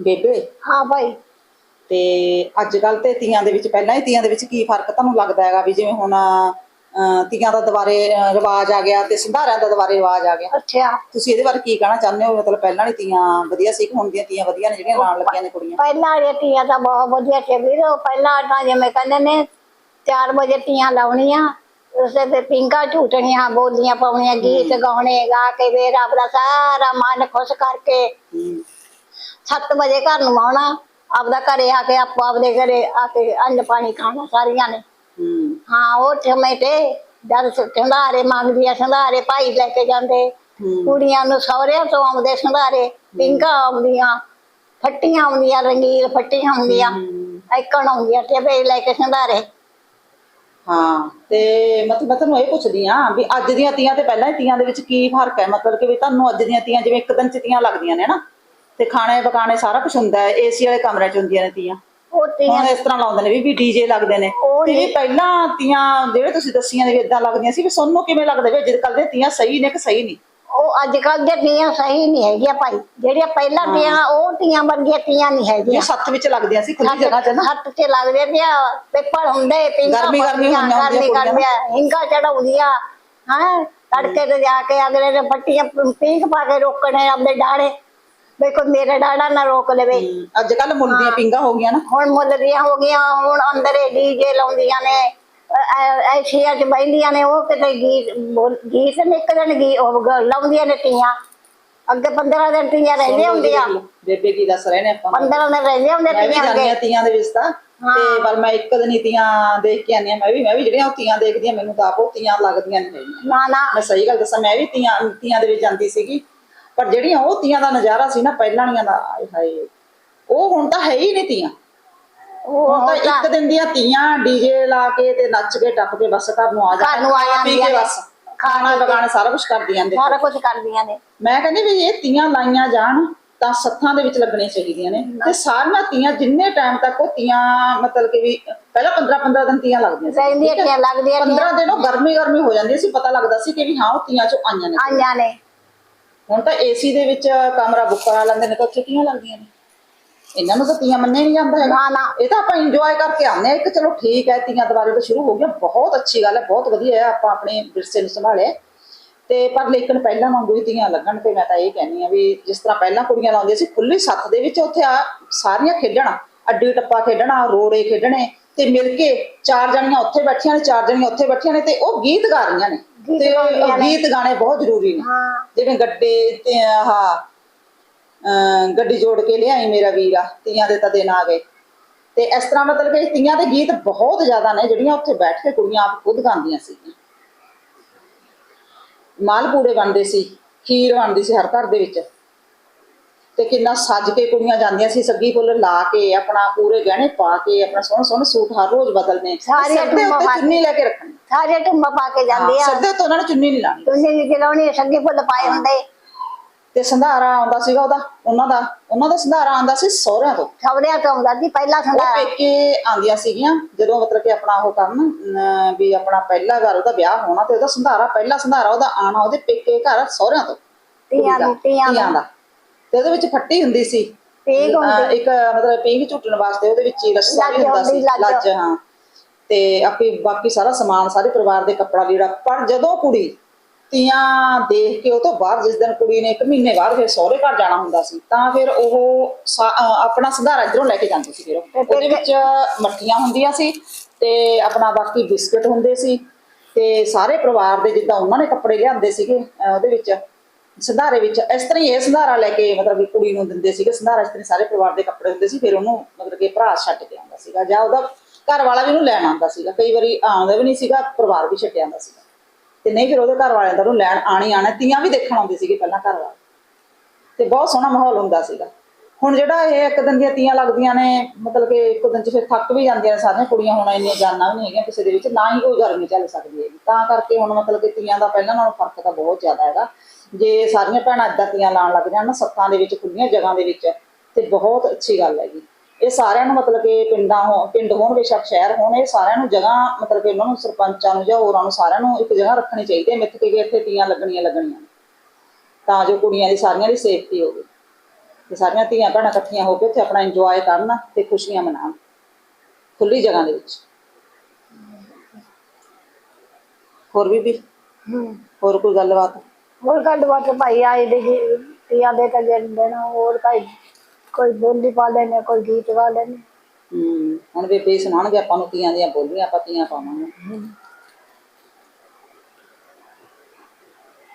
ਬੇਬੇ? ਹਾਂ ਭਾਈ। ਤੇ ਅੱਜ ਕੱਲ ਤੇ ਤੀਆਂ ਦੇ ਵਿੱਚ ਪਹਿਲਾਂ ਹੀ ਤੀਆਂ ਦੇ ਵਿੱਚ ਕੀ ਫ਼ਰਕ ਤੁਹਾਨੂੰ ਲੱਗਦਾ ਹੈਗਾ ਵੀ ਜਿਵੇਂ ਹੁਣ ਅਹ, ਤੀਆਂ ਦਾ ਦੁਬਾਰੇ ਅਹ, ਰਿਵਾਜ ਆ ਗਿਆ ਤੇ ਸੰਧਾਰਿਆਂ ਦਾ ਦੁਬਾਰੇ ਰਿਵਾਜ ਆ ਗਿਆ? ਅੱਛਾ। ਤੁਸੀਂ ਇਹਦੇ ਬਾਰੇ ਕੀ ਕਹਿਣਾ ਚਾਹੁੰਦੇ ਹੋ? ਮਤਲਬ ਪਹਿਲਾਂ ਵਾਲੀ ਤੀਆਂ ਵਧੀਆ ਸੀ ਕਿ ਹੁਣ ਦੀਆਂ ਤੀਆਂ ਵਧੀਆ ਨੇ ਜਿਹੜੀਆਂ ਨਾਲ ਲੱਗੀਆਂ ਨੇ ਕੁੜੀਆਂ? ਪਹਿਲਾਂ ਵਾਲੀਆਂ ਤੀਆਂ ਤਾਂ ਬਹੁਤ ਵਧੀਆ ਸੀ ਵੀਰ। ਪਹਿਲਾਂ ਤਾਂ ਜਿਵੇਂ ਕਹਿੰਦੇ ਨੇ 4 ਵਜੇ ਤੀਆਂ ਲਾਉਣੀਆਂ ਉਸੇ ਤੇ ਪਿੰਗਾ ਝੂਟਣੀਆਂ ਬੋਲੀਆਂ ਪਾਉਣੀਆਂ ਗੀਤ ਗਾਉਣੇ ਗਾ ਕੇ ਵੇ ਰੱਬ ਦਾ ਸਾਰਾ ਮਨ ਖੁਸ਼ ਕਰਕੇ। ਹਮ, 7 ਵਜੇ ਘਰ ਨੂੰ ਆਉਣਾ। ਆਪਦਾ ਘਰੇ ਆ ਕੇ ਆਪੋ ਆਪਦੇ ਘਰੇ ਆ ਕੇ ਅੰਨ ਪਾਣੀ ਖਾਣਾ ਸਾਰੀਆਂ ਨੇ। ਹਾਂ। ਉਹ ਤੇ ਜਦ ਸੰਧਾਰੇ ਮੰਗਦੀਆਂ ਸੰਧਾਰੇ ਭਾਈ ਲੈ ਕੇ ਜਾਂਦੇ। ਕੁੜੀਆਂ ਨੂੰ ਸਹੁਰਿਆਂ ਤੋਂ ਆਉਂਦੇ ਸੰਧਾਰੇ ਪਿੰਗਾ ਆਉਂਦੀਆਂ ਫੱਟੀਆਂ ਆਉਂਦੀਆਂ ਰੰਗੀਲ ਫੱਟੀਆਂ ਆਉਂਦੀਆਂ। ਐਕਣ ਆਉਂਦੀਆਂ ਤੇ ਵੇ ਲੈ ਕੇ ਸੰਧਾਰੇ ਹਾਂ ਤੇ ਮਤਲਬ ਮੈਂ ਤੁਹਾਨੂੰ ਇਹ ਪੁੱਛਦੀ ਆ ਵੀ ਅੱਜ ਦੀਆਂ ਤੀਆਂ ਤੇ ਪਹਿਲਾਂ ਤੀਆਂ ਦੇ ਵਿੱਚ ਕੀ ਫ਼ਰਕ ਹੈ? ਮਤਲਬ ਕਿ ਵੀ ਤੁਹਾਨੂੰ ਅੱਜ ਦੀਆਂ ਤੀਆਂ ਜਿਵੇਂ ਇੱਕ ਦਿਨ ਚ ਤੀਆਂ ਲੱਗਦੀਆਂ ਨੇ ਨਾ ਤੇ ਖਾਣੇ ਪਕਾਣੇ ਸਾਰਾ ਕੁਝ ਹੁੰਦਾ ਹੈ ਏਸੀ ਵਾਲੇ ਕਮਰੇ ਚ ਹੁੰਦੀਆਂ ਨੇ ਤੀਆਂ। ਉਹ ਹੁਣ ਇਸ ਤਰ੍ਹਾਂ ਲਾਉਂਦੇ ਨੇ ਵੀ ਵੀ ਡੀਜੇ ਲੱਗਦੇ ਨੇ। ਉਹ ਤੇ ਵੀ। ਪਹਿਲਾਂ ਤੀਆਂ ਜਿਹੜੇ ਤੁਸੀਂ ਦੱਸੀਆਂ ਨੇ ਵੀ ਇਦਾਂ ਲੱਗਦੀਆਂ ਸੀ ਵੀ ਸੋਨੂੰ ਕਿਵੇਂ ਲੱਗਦਾ ਵੀ ਅੱਜ ਕੱਲ੍ਹ ਦੀਆਂ ਤੀਆਂ ਸਹੀ ਨੇ ਕਿ ਸਹੀ ਨਹੀਂ? ਉਹ ਅੱਜ ਕੱਲ ਦੇ ਤੀਆਂ ਸਹੀ ਨਹੀਂ ਹੈਗੀਆਂ ਭਾਈ। ਜਿਹੜੀਆਂ ਪਹਿਲਾਂ ਤੀਆਂ ਉਹ ਤੀਆਂ ਵਰਗੀਆਂ ਤੀਆਂ ਨਹੀਂ ਹੈਗੀਆਂ। ਸੱਤ ਵਿੱਚ ਲੱਗਦੀਆਂ ਸੀ ਖੁੱਲੀ ਜਗ੍ਹਾ 'ਚ ਨਾ। ਹੱਥ ਤੇ ਲੱਗਦੇ ਪਿਆ ਪੇਪਰ ਹੁੰਦੇ ਪਿੰਗਾ ਗਰਮੀ- ਗਰਮੀ ਹੁੰਦੀਆਂ ਗਰਮੀ ਹਿੰਗਾ ਚੜਾਉਂਦੀਆਂ ਹਾਂ? ਤੜਕੇ ਤੇ ਜਾ ਕੇ ਅਗਲੇ ਨੇ ਫੱਟੀਆਂ ਪੀਂਘ ਪਾ ਕੇ ਰੋਕਣੇ ਆਪਦੇ ਡਾੜੇ ਵੀ ਕੋਈ ਮੇਰੇ ਡਾੜਾ ਨਾ ਰੋਕ ਲਵੇ। ਅੱਜ ਕੱਲ ਮੁੱਲ ਦੀਆਂ ਪਿੰਗਾ ਹੋ ਗਈਆਂ ਨਾ। ਹੁਣ ਮੁੱਲ ਦੀਆਂ ਹੋ ਗਈਆਂ ਹੁਣ ਅੰਦਰੇ ਡੀਜੇ ਲਾਉਂਦੀਆਂ ਨੇ ਐਸੀਆਂ ਚ ਬੈਂਦੀਆਂ ਨੇ ਉਹ ਕਿਤੇ ਗੀਤ ਬੋਲ- ਗੀਤ ਨੇ ਇੱਕ ਦਿਨ ਗੀ ਉਹ ਗ- ਲਾਉਂਦੀਆਂ ਨੇ ਤੀਆਂ। ਅੱਗੇ 15 ਦਿਨ ਤੀਆਂ ਰਹਿੰਦੀਆਂ ਹੁੰਦੀਆਂ। ਬੇਬੇ ਕੀ ਦੱਸ ਰਹੇ ਨੇ ਆਪਾਂ। 15 ਦਿਨ ਰਹਿੰਦੀਆਂ ਹੁੰਦੀਆਂ ਮੈਂ ਵੀ ਤੀਆਂ ਅੱਗੇ। ਤੀਆਂ ਦੇ ਵਿੱਚ ਤਾਂ ਤੇ ਪਰ ਮੈਂ ਇੱਕ ਦਿਨ ਹੀ ਤੀਆਂ ਦੇਖ ਕੇ ਆਨੀ ਆ ਮੈਂ ਵੀ ਮੈਂ ਵੀ ਜਿਹੜੀਆਂ ਉਹ ਤੀਆਂ ਦੇਖਦੀ ਆ ਮੈਨੂੰ ਤਾਂ ਆਪ ਉਹ ਤੀਆਂ ਲੱਗਦੀਆਂ ਨਹੀਂ ਹੈਗੀਆਂ ਨਾ ਨਾ। ਮੈਂ ਸਹੀ ਗੱਲ ਦੱਸਾਂ ਮੈਂ ਵੀ ਤੀਆਂ ਤੀਆਂ ਦੇ ਵਿੱਚ ਜਾਂਦੀ ਸੀਗੀ। ਪਰ ਜਿਹੜੀਆਂ ਉਹ ਤੀਆਂ ਦਾ ਨਜ਼ਾਰਾ ਸੀ ਨਾ ਪਹਿਲਾਂ ਵਾਲੀਆਂ ਦਾ ਆਏ ਹਾਏ ਉਹ ਹੁਣ ਤਾਂ ਹੈ ਹੀ ਨਹੀਂ ਤੀਆਂ। ਉਹ ਤਾਂ ਇੱਕ ਦਿਨ ਦੀਆਂ ਤੀਆਂ ਡੀਜੇ ਲਾ ਕੇ ਤੇ ਨੱਚ ਕੇ ਟੱਪ ਕੇ ਬਸ ਘਰ ਨੂੰ ਆ ਜਾਂਦੇ ਘਰ ਨੂੰ ਆ ਜਾਂਦੀਆਂ ਨੇ। ਬਸ। ਖਾਣਾ ਪਕਾਣਾ ਸਾਰਾ ਕੁਝ ਕਰਦੀਆਂ ਨੇ। ਸਾਰਾ ਕੁਝ ਕਰਦੀਆਂ ਨੇ। ਮੈਂ ਕਹਿੰਦੀ ਵੀ ਇਹ ਤੀਆਂ ਲਾਈਆਂ ਜਾਣ ਤਾਂ ਸੱਥਾਂ ਦੇ ਵਿੱਚ ਲੱਗਣੀਆਂ ਚਾਹੀਦੀਆਂ ਨੇ। ਤੇ ਸਾਰੀਆਂ ਤੀਆਂ ਜਿੰਨੇ ਟਾਈਮ ਤੱਕ ਉਹ ਤੀਆਂ ਮਤਲਬ ਕਿ ਵੀ ਪਹਿਲਾਂ 15 15 ਦਿਨ ਤੀਆਂ ਲੱਗਦੀਆਂ ਸੀ। ਰਹਿੰਦੀਆਂ ਲੱਗਦੀਆਂ ਨੇ 15 ਦਿਨ ਉਹ ਗਰਮੀ ਗਰਮੀ ਹੋ ਜਾਂਦੀ ਸੀ ਪਤਾ ਲੱਗਦਾ ਸੀ ਕਿ ਵੀ ਹਾਂ ਉਹ ਤੀਆਂ ਚੋਂ ਆਈਆਂ ਨੇ। ਆਈਆਂ ਨੇ। ਹੁਣ ਤਾਂ ਏਸੀ ਦੇ ਵਿੱਚ ਕਮਰਾ ਬੁੱਕ ਕਰਾ ਲੈਂਦੇ ਨੇ ਤਾਂ ਉੱਥੇ ਤੀਆਂ ਲੱਗਦੀਆਂ ਨੇ? ਇਹਨਾਂ ਨੂੰ ਤਾਂ ਤੀਆਂ ਮੰਨਿਆ ਨਹੀਂ ਜਾਂਦਾ ਹੈਗਾ। ਨਾ ਨਾ। ਇਹ ਤਾਂ ਆਪਾਂ ਇੰਜੋਏ ਕਰਕੇ ਆਉਂਦੇ ਆ ਇੱਕ ਚਲੋ ਠੀਕ ਹੈ ਤੀਆਂ ਦੁਬਾਰੇ ਤੋਂ ਸ਼ੁਰੂ ਹੋ ਗਿਆ ਬਹੁਤ ਅੱਛੀ ਗੱਲ ਹੈ ਬਹੁਤ ਵਧੀਆ ਹੈ। ਆਪਾਂ ਆਪਣੇ ਵਿਰਸੇ ਨੂੰ ਸੰਭਾਲਿਆ ਤੇ ਪਰ ਲੇਕਿਨ ਪਹਿਲਾਂ ਵਾਂਗੂ ਹੀ ਤੀਆਂ ਲੱਗਣ ਤੇ ਮੈਂ ਤਾਂ ਇਹ ਕਹਿੰਦੀ ਆ ਵੀ ਜਿਸ ਤਰ੍ਹਾਂ ਪਹਿਲਾਂ ਕੁੜੀਆਂ ਲਾਉਂਦੀਆਂ ਸੀ ਖੁੱਲੀ ਸੱਥ ਦੇ ਵਿੱਚ ਉੱਥੇ ਆ ਸਾਰੀਆਂ ਖੇਡਣਾ। ਅੱਡੀ ਟੱਪਾ ਖੇਡਣਾ ਰੋੜੇ ਖੇਡਣੇ ਤੇ ਮਿਲ ਕੇ ਚਾਰ ਜਣੀਆਂ ਉੱਥੇ ਬੈਠੀਆਂ ਨੇ ਚਾਰ ਜਣੀਆਂ ਉੱਥੇ ਬੈਠੀਆਂ ਨੇ ਤੇ ਉਹ ਗੀਤ ਗਾ ਰਹੀਆਂ ਨੇ। ਤੇ। ਗੀਤ ਗਾਣੇ ਬਹੁਤ ਜ਼ਰੂਰੀ ਨੇ। ਜਿਵੇਂ ਗੱਡੇ ਤੇ ਆਹ ਅਮ ਗੱਡੀ ਜੋੜ ਕੇ ਲਿਆਈ ਮੇਰਾ ਵੀਰਾ ਤੀਆਂ ਦੇ ਤਾਂ ਦਿਨ ਆ ਗਏ। ਤੇ ਇਸ ਤਰ੍ਹਾਂ ਮਤਲਬ ਕਿ ਤੀਆਂ ਦੇ ਗੀਤ ਬਹੁਤ ਜ਼ਿਆਦਾ ਨੇ ਜਿਹੜੀਆਂ ਉੱਥੇ ਬੈਠ ਕੇ ਕੁੜੀਆਂ ਆਪ ਖੁਦ ਗਾਉਂਦੀਆਂ ਸੀਗੀਆਂ। ਮਾਲਪੂੜੇ ਬਣਦੇ ਸੀ ਖੀਰ ਬਣਦੀ ਸੀ ਹਰ ਘਰ ਦੇ ਵਿੱਚ। ਤੇ ਕਿੰਨਾ ਸੱਜ ਕੇ ਕੁੜੀਆਂ ਜਾਂਦੀਆਂ ਸੀ ਸੱਗੀ ਫੁੱਲ ਲਾ ਕੇ ਆਪਣਾ ਪੂਰੇ ਗਹਿਣੇ ਪਾ ਕੇ ਆਪਣਾ ਸੋਹਣੇ ਸੋਹਣੇ ਸੂਟ ਹਰ ਰੋਜ਼ ਬਦਲਨੇ। ਸਾਰੀਆਂ ਸਿਰ ਦੇ ਉੱਤੇ ਪਾ। ਚੁੰਨੀ ਲੈ ਕੇ ਰੱਖਣੀ। ਸਾਰੇ ਟੁੰਬਾ ਪਾ ਕੇ ਜਾਂਦੇ ਆ। ਸਿਰ ਦੇ ਉੱਤੇ ਉਹਨਾਂ ਨੇ ਚੁੰਨੀ ਨਹੀਂ ਲਾਣੀ ਤੁਸੀਂ ਵੀ ਚਲਾਉਣੀ ਸੱਗੇ ਫੁੱਲ ਪਾਏ ਹੁੰਦੇ। ਤੇ ਸੰਧਾਰਾ ਆਉਂਦਾ ਸੀਗਾ ਉਹਦਾ ਉਹਨਾਂ ਦਾ ਉਹਨਾਂ ਦਾ ਸੰਧਾਰਾ ਆਉਂਦਾ ਸੀ ਸਹੁਰਿਆਂ ਤੋਂ। ਸਵਰਿਆਂ ਤੋਂ ਆਉਂਦਾ ਸੀ ਪਹਿਲਾ ਉਹ ਸੰਧਾਰਾ। ਪੇਕੇ ਆਂਦੀਆਂ ਸੀਗੀਆਂ ਜਦੋਂ ਮਤਲਬ ਕਿ ਆਪਣਾ ਉਹ ਕਰਨ ਅਮ, ਵੀ ਆਪਣਾ ਪਹਿਲਾ ਵਾਰ ਉਹਦਾ ਵਿਆਹ ਹੋਣਾ ਤੇ ਉਹਦਾ ਸੰਧਾਰਾ ਪਹਿਲਾ ਸੰਧਾਰਾ ਉਹਦਾ ਆਣਾ ਉਹਦੇ ਪੇਕੇ ਘਰ ਸਹੁਰਿਆਂ ਤੋਂ। ਤੀਆਂ ਨੂੰ ਤੀਆਂ ਧੀਆਂ ਨੂੰ ਦਾ। ਤੇ ਉਹਦੇ ਵਿੱਚ ਫੱਟੀ ਹੁੰਦੀ ਸੀ। ਪੀਂਘ ਅਹ, ਹੁੰਦੀ। ਇੱਕ ਮਤਲਬ ਪੀਂਘ ਝੁੱਟਣ ਵਾਸਤੇ ਉਹਦੇ ਵਿੱਚ ਹੀ ਰੱਸਾ ਵੀ ਲੱਜ ਹੁੰਦਾ ਸੀ ਹੁੰਦੀ, ਲੱਜ। ਲੱਜ ਹਾਂ। ਤੇ ਆਪੇ ਬਾਕੀ ਸਾਰਾ ਸਮਾਨ ਸਾਰੇ ਪਰਿਵਾਰ ਦੇ ਕੱਪੜਾ ਲੀੜਾ। ਪਰ ਜਦੋਂ ਕੁੜੀ ਤੀਆਂ ਦੇਖ ਕੇ ਉਹ ਤੋਂ ਬਾਅਦ ਜਿਸ ਦਿਨ ਕੁੜੀ ਨੇ ਇੱਕ ਮਹੀਨੇ ਬਾਅਦ ਫਿਰ ਸਹੁਰੇ ਘਰ ਜਾਣਾ ਹੁੰਦਾ ਸੀ ਤਾਂ ਫਿਰ ਉਹ ਸਾ- ਅਹ ਆਪਣਾ ਸੰਧਾਰਾ ਇੱਧਰੋਂ ਲੈ ਕੇ ਜਾਂਦੀ ਸੀ ਫਿਰ ਉਹ। ਉਹਦੇ ਵਿੱਚ ਮੱਠੀਆਂ ਹੁੰਦੀਆਂ ਸੀ ਤੇ ਆਪਣਾ ਬਾਕੀ ਬਿਸਕਟ ਹੁੰਦੇ ਸੀ। ਤੇ ਸਾਰੇ ਪਰਿਵਾਰ ਦੇ ਜਿੱਦਾਂ ਉਹਨਾਂ ਨੇ ਕੱਪੜੇ ਲਿਆਂਦੇ ਸੀਗੇ ਅਹ ਉਹਦੇ ਵਿੱਚ। ਸੰਧਾਰੇ ਵਿੱਚ, ਇਸ ਤਰ੍ਹਾਂ ਹੀ ਇਹ ਸੰਧਾਰਾ ਲੈ ਕੇ ਮਤਲਬ ਵੀ ਕੁੜੀ ਨੂੰ ਦਿੰਦੇ ਸੀਗੇ, ਸੰਧਾਰਾ ਇਸ ਸਾਰੇ ਪਰਿਵਾਰ ਦੇ ਕੱਪੜੇ ਹੁੰਦੇ ਸੀ, ਫਿਰ ਉਹਨੂੰ ਮਤਲਬ ਕਿ ਭਰਾ ਛੱਡ ਕੇ ਆਉਂਦਾ ਸੀਗਾ ਜਾਂ ਉਹਦਾ ਘਰ ਵਾਲਾ ਵੀ ਉਹਨੂੰ ਲੈਣ ਆਉਂਦਾ ਸੀਗਾ। ਕਈ ਵਾਰੀ ਆਉਂਦਾ ਵੀ ਨਹੀਂ ਸੀਗਾ, ਪਰਿਵਾਰ ਵੀ ਛੱਡ ਆਉਂਦਾ ਸੀਗਾ। ਤੇ ਨਹੀਂ, ਫਿਰ ਉਹਦੇ ਘਰ ਵਾਲਿਆਂ ਦਾ ਉਹਨੂੰ ਲੈਣ ਆਣੀ ਆਣਾ ਤੀਆਂ ਵੀ ਦੇਖਣ ਆਉਂਦੇ ਸੀਗੇ ਪਹਿਲਾਂ ਘਰ ਵਾਲੇ ਤੇ ਬਹੁਤ ਸੋਹਣਾ ਮਾਹੌਲ ਹੁੰਦਾ ਸੀਗਾ। ਹੁਣ ਜਿਹੜਾ ਇਹ ਇੱਕ ਦਿਨ ਦੀਆਂ ਤੀਆਂ ਲੱਗਦੀਆਂ ਨੇ, ਮਤਲਬ ਕਿ ਇੱਕ ਦਿਨ ਚ ਫਿਰ ਥੱਕ ਵੀ ਜਾਂਦੀਆਂ ਨੇ ਸਾਰੀਆਂ ਕੁੜੀਆਂ, ਹੁਣ ਇੰਨੀਆਂ ਜਾਨਾਂ ਵੀ ਨਹੀਂ ਹੈਗੀਆਂ ਕਿਸੇ ਦੇ ਵਿੱਚ, ਨਾ ਹੀ ਕੋਈ ਗਰਮੀ ਚੱਲ ਸਕਦੀ ਹੈਗੀ। ਤਾਂ ਕਰਕੇ ਹੁਣ ਮਤਲਬ ਕਿ ਤੀਆਂ ਦਾ ਪਹਿਲਾਂ ਨਾਲੋਂ ਫ਼ਰਕ ਤਾਂ ਬਹੁਤ ਜ਼ਿਆਦਾ ਹੈਗਾ। ਜੇ ਸਾਰੀਆਂ ਭੈਣਾਂ ਏਦਾਂ ਤੀਆਂ ਲਾਉਣ ਲੱਗ ਜਾਣ ਨਾ ਸੱਥਾਂ ਦੇ ਵਿੱਚ ਖੁੱਲੀਆਂ ਜਗ੍ਹਾ ਦੇ ਵਿੱਚ ਤੇ ਬਹੁਤ ਅੱਛੀ ਗੱਲ ਹੈਗੀ। ਇਹ ਸਾਰਿਆਂ ਨੂੰ ਮਤਲਬ ਕਿ ਪਿੰਡਾਂ ਹੋ ਪਿੰਡ ਹੋਣ ਬੇਸ਼ੱਕ ਸ਼ਹਿਰ ਹੋਣ ਇਹ ਸਾਰਿਆਂ ਨੂੰ ਜਗ੍ਹਾ ਮਤਲਬ ਕਿ ਉਹਨਾਂ ਨੂੰ ਸਰਪੰਚਾਂ ਨੂੰ ਜਾਂ ਹੋਰਾਂ ਨੂੰ ਸਾਰਿਆਂ ਨੂੰ ਇੱਕ ਜਗ੍ਹਾ ਰੱਖਣੀ ਚਾਹੀਦੀ ਹੈ ਮਿੱਥ ਕੇ ਵੀ ਇੱਥੇ ਤੀਆਂ ਲੱਗਣੀਆਂ ਲੱਗਣੀਆਂ। ਤਾਂ ਜੋ ਕੁੜੀਆਂ ਦੀ ਸਾਰੀਆਂ ਦੀ ਸੇਫਟੀ ਹੋਵੇ। ਤੇ ਸਾਰੀਆਂ ਧੀਆਂ ਭੈਣਾਂ ਇਕੱਠੀਆਂ ਹੋ ਕੇ ਉੱਥੇ ਆਪਣਾ ਇੰਜੋਏ ਕਰਨ ਤੇ ਖੁਸ਼ੀਆਂ ਮਨਾਉਣ ਖੁੱਲੀ ਜਗ੍ਹਾ ਦੇ ਵਿੱਚ। ਹੋਰ ਵੀ ਵੀ ਹੋਰ ਕੋਈ ਗੱਲਬਾਤ? ਹੋਰ ਕੱਢ ਬਾਤ ਭਾਈ, ਆਏ ਦੇ ਜੀ ਤੀਆਂ ਦੇ ਤਾਂ ਜਨ ਦੇਣਾ ਹੋਰ ਕੋਈ ਕੋਈ ਬੋਲੀ ਪਾ ਲੈਣੇ ਕੋਈ ਗੀਤ ਗਾ ਲੈਣੇ ਹੂੰ, ਹੁਣ ਬੇਬੇ ਸੁਣਾਉਣਗੇ ਆਪਾਂ ਨੂੰ ਤੀਆਂ ਦੀਆਂ ਬੋਲੀਆਂ, ਆਪਾਂ ਤੀਆਂ ਪਾਵਾਂਗੇ।